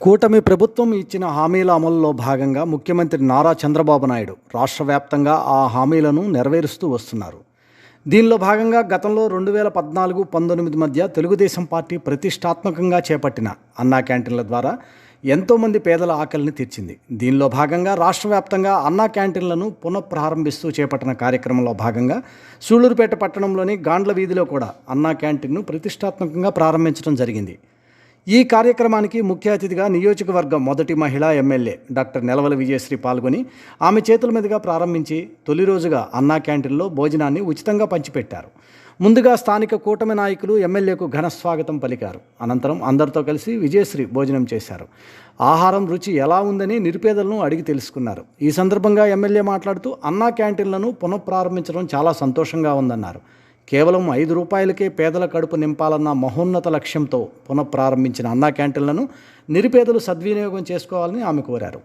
కూటమి ప్రభుత్వం ఇచ్చిన హామీల అమలులో భాగంగా ముఖ్యమంత్రి నారా చంద్రబాబు నాయుడు రాష్ట్ర వ్యాప్తంగా ఆ హామీలను నెరవేరుస్తూ వస్తున్నారు. దీనిలో భాగంగా గతంలో రెండు వేల పద్నాలుగు పంతొమ్మిది మధ్య తెలుగుదేశం పార్టీ ప్రతిష్టాత్మకంగా చేపట్టిన అన్నా క్యాంటీన్ల ద్వారా ఎంతోమంది పేదల ఆకలిని తీర్చింది. దీనిలో భాగంగా రాష్ట్ర వ్యాప్తంగా అన్నా క్యాంటీన్లను పునఃప్రారంభిస్తూ చేపట్టిన కార్యక్రమంలో భాగంగా సూళ్ళూరుపేట పట్టణంలోని గాండ్ల వీధిలో కూడా అన్నా క్యాంటీన్ను ప్రతిష్టాత్మకంగా ప్రారంభించడం జరిగింది. ఈ కార్యక్రమానికి ముఖ్య అతిథిగా నియోజకవర్గం మొదటి మహిళా ఎమ్మెల్యే డాక్టర్ నెలవల విజయశ్రీ పాల్గొని ఆమె చేతుల మీదుగా ప్రారంభించి తొలి రోజుగా అన్నా క్యాంటీన్లో భోజనాన్ని ఉచితంగా పంచిపెట్టారు. ముందుగా స్థానిక కూటమి నాయకులు ఎమ్మెల్యేకు ఘన స్వాగతం పలికారు. అనంతరం అందరితో కలిసి విజయశ్రీ భోజనం చేశారు. ఆహారం రుచి ఎలా ఉందని నిరుపేదలను అడిగి తెలుసుకున్నారు. ఈ సందర్భంగా ఎమ్మెల్యే మాట్లాడుతూ అన్నా క్యాంటీన్లను పునఃప్రారంభించడం చాలా సంతోషంగా ఉందన్నారు. కేవలం ఐదు రూపాయలకే పేదల కడుపు నింపాలన్న మహోన్నత లక్ష్యంతో పునఃప్రారంభించిన అన్నా క్యాంటీన్లను నిరుపేదలు సద్వినియోగం చేసుకోవాలని ఆమె కోరారు.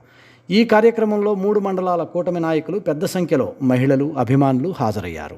ఈ కార్యక్రమంలో మూడు మండలాల కూటమి నాయకులు పెద్ద సంఖ్యలో మహిళలు అభిమానులు హాజరయ్యారు.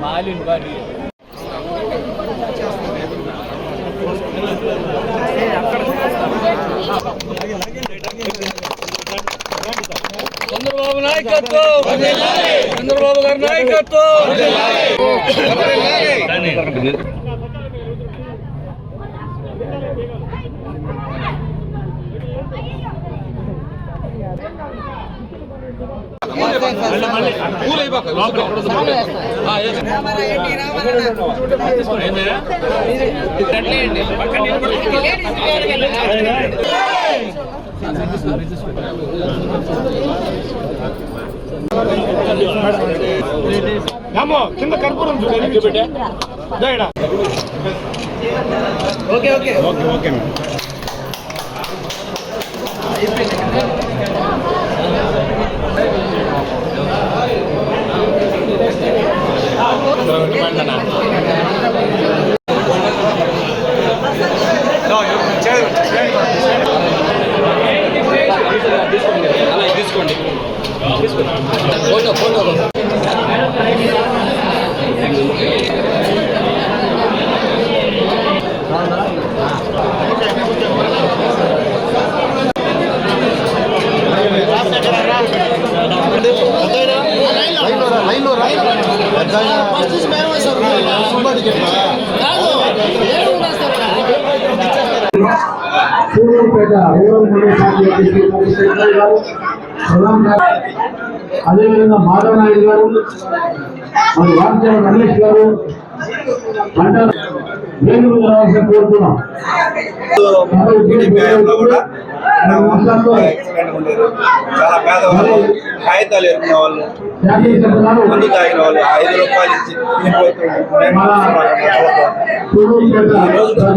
Malum, malum. చంద్రబాబు నాయకత్వం. చంద్రబాబు గారి నాయకత్వం. రామో కింద కర్పూరం చూడండి okay okay. Okay okay. Rural మండల గారు అదేవిధంగా మాధవ నాయుడు గారు మరి వాసుదేవ రమేష్ గారు మండల వేణువు రావాల్సిన కోరుతున్నాం. ఎక్సలెంట్ ఉండేది. చాలా పేదవాళ్ళు కాగితాలు ఎరుకునే వాళ్ళు మందు తాగిన వాళ్ళు ఐదు రూపాయలు ఇచ్చి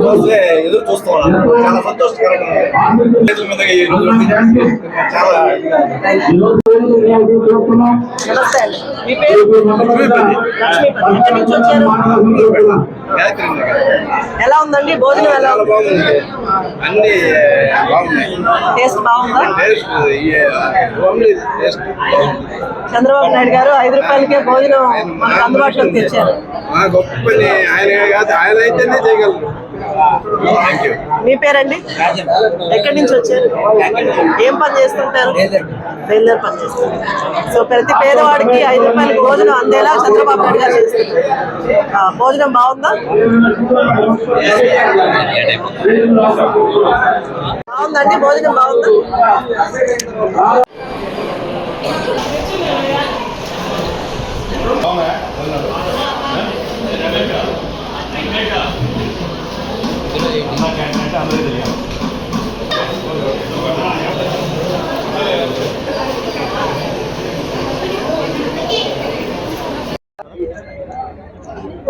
రోజు ఎదురు చూస్తూ ఉన్నాను. చాలా సంతోషకరంగా ఈ రోజు చాలా ఎలా ఉందండి? భోజనం ఎలా బాగుంది అన్ని బాగున్నాయి టేస్ట్ బాగుందా? బాగుంది చంద్రబాబు నాయుడు గారు ఐదు రూపాయలకే భోజనం అందుబాటులోకి తెచ్చారు. మా గొప్ప ఆయన కాదు ఆయన అయితేనే చేయగలరు. మీ పేరండి? ఎక్కడి నుంచి వచ్చారు? ఏం పని చేస్తుంటారు? బయలుదేరి పని చేస్తారు సో ప్రతి పేదవాడికి ఐదు రూపాయలకి భోజనం అందేలా చంద్రబాబు నాయుడు గారు చేస్తారు ఆ, భోజనం బాగుందా? బాగుందండి భోజనం బాగుందా?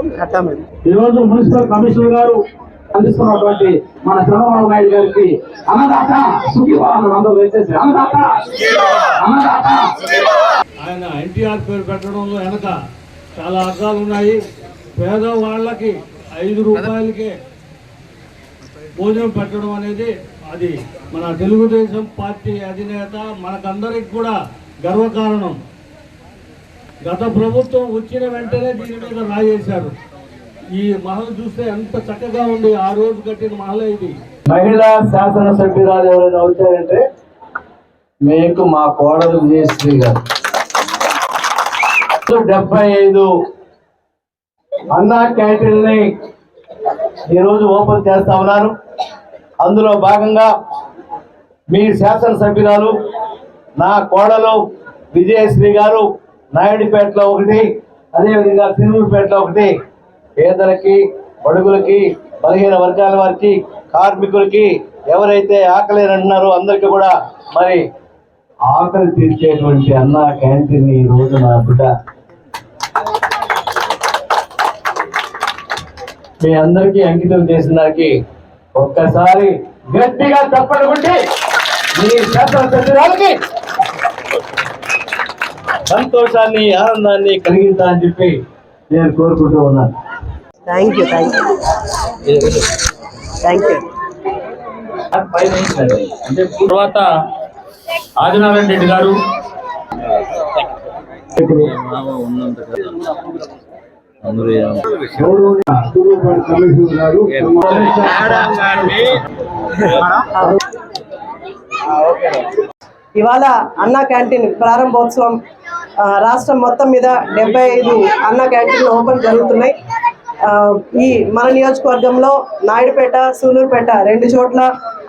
ఈ రోజు మున్సిపల్ కమిషనర్ గారు అందిస్తున్నటువంటి మన చంద్రబాబు నాయుడు గారికి అన్నదాత అందరూ వేసేసి అన్నదాత! అన్నదాత! ఆయన ఎన్టీఆర్ పేరు పెట్టడంలో వెనక చాలా అర్థాలు ఉన్నాయి. పేదవాళ్ళకి ఐదు రూపాయలకే భోజనం పెట్టడం అనేది అది మన తెలుగుదేశం పార్టీ అధినేత మనకందరికి కూడా గర్వకారణం. గత ప్రభుత్వం వచ్చిన వెంటనే దీని మీద రాయేశారు. ఈ మహల్ చూస్తే ఎంత చక్కగా ఉంది ఆ రోజు కట్టిన మహల్ ఇది. మహిళా శాసనసభ్యురాలు ఎవరైనా వచ్చారంటే మీకు మా కోడలు విజయశ్రీ గారు. డెబ్బై ఐదు అన్నా క్యాంటీన్ని ఈరోజు ఓపెన్ చేస్తా ఉన్నారు. అందులో భాగంగా మీ శాసనసభ్యురాలు నా కోడలు విజయశ్రీ గారు నాయుడుపేటలో ఒకటి అదేవిధంగా సిరువుపేటలో ఒకటి. పేదలకి బడుగులకి బలహీన వర్గాల వారికి కార్మికులకి ఎవరైతే ఆకలి అంటున్నారో అందరికీ కూడా మరి ఆకలి తీర్చేటువంటి అన్న క్యాంటీన్ ఈ రోజు నా బిడ్డ. మీ అందరికీ అంకితం చేసిన దానికి ఒక్కసారి గట్టిగా తప్పనుకుంటే కొట్టి మీ శాసనసభ్యురాలకి సంతోషాన్ని ఆనందాన్ని కలిగించాలని చెప్పి నేను కోరుకుంటూ ఉన్నాను. Thank you thank you thank you తర్వాత ఆదినారాయణ రెడ్డి గారు. ఇవాళ అన్నా క్యాంటీన్ ప్రారంభోత్సవం రాష్ట్రం మొత్తం మీద డెబ్బై ఐదు అన్నా క్యాంటీన్లు ఓపెన్ జరుగుతున్నాయి. ఈ మన నియోజకవర్గంలో నాయుడుపేట సూలూరుపేట రెండు చోట్ల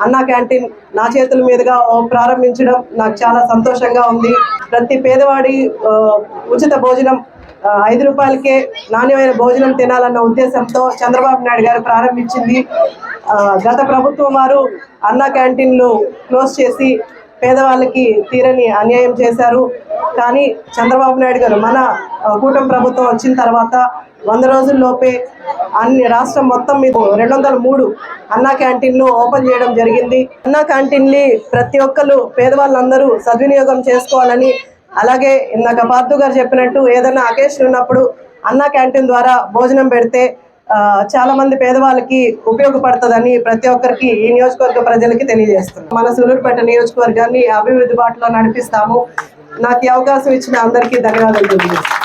అన్నా క్యాంటీన్ నా చేతుల మీదుగా ప్రారంభించడం నాకు చాలా సంతోషంగా ఉంది. ప్రతి పేదవాడి ఉచిత భోజనం ఐదు రూపాయలకే నాణ్యమైన భోజనం తినాలన్న ఉద్దేశంతో చంద్రబాబు నాయుడు గారు ప్రారంభించింది. గత ప్రభుత్వం వారు అన్నా క్యాంటీన్లు క్లోజ్ చేసి పేదవాళ్ళకి తీరని అన్యాయం చేశారు. కానీ చంద్రబాబు నాయుడు గారు మన కూటమి ప్రభుత్వం వచ్చిన తర్వాత వంద రోజుల్లోపే అన్ని రాష్ట్రం మొత్తం మీద రెండు వందల మూడు అన్నా క్యాంటీన్లు ఓపెన్ చేయడం జరిగింది. అన్నా క్యాంటీన్లు ప్రతి ఒక్కరు పేదవాళ్ళందరూ సద్వినియోగం చేసుకోవాలని అలాగే ఇందాక పార్థు గారు చెప్పినట్టు ఏదైనా అకేషన్ ఉన్నప్పుడు అన్నా క్యాంటీన్ ద్వారా భోజనం పెడితే చాలా మంది పేదవాళ్ళకి ఉపయోగపడుతుందని ప్రతి ఒక్కరికి ఈ నియోజకవర్గ ప్రజలకి తెలియజేస్తున్నాం. మన సూలూరుపేట నియోజకవర్గాన్ని అభివృద్ధి బాటలో నడిపిస్తాము. నాకు ఈ అవకాశం ఇచ్చిన అందరికీ ధన్యవాదాలు. తెలియజేస్తాను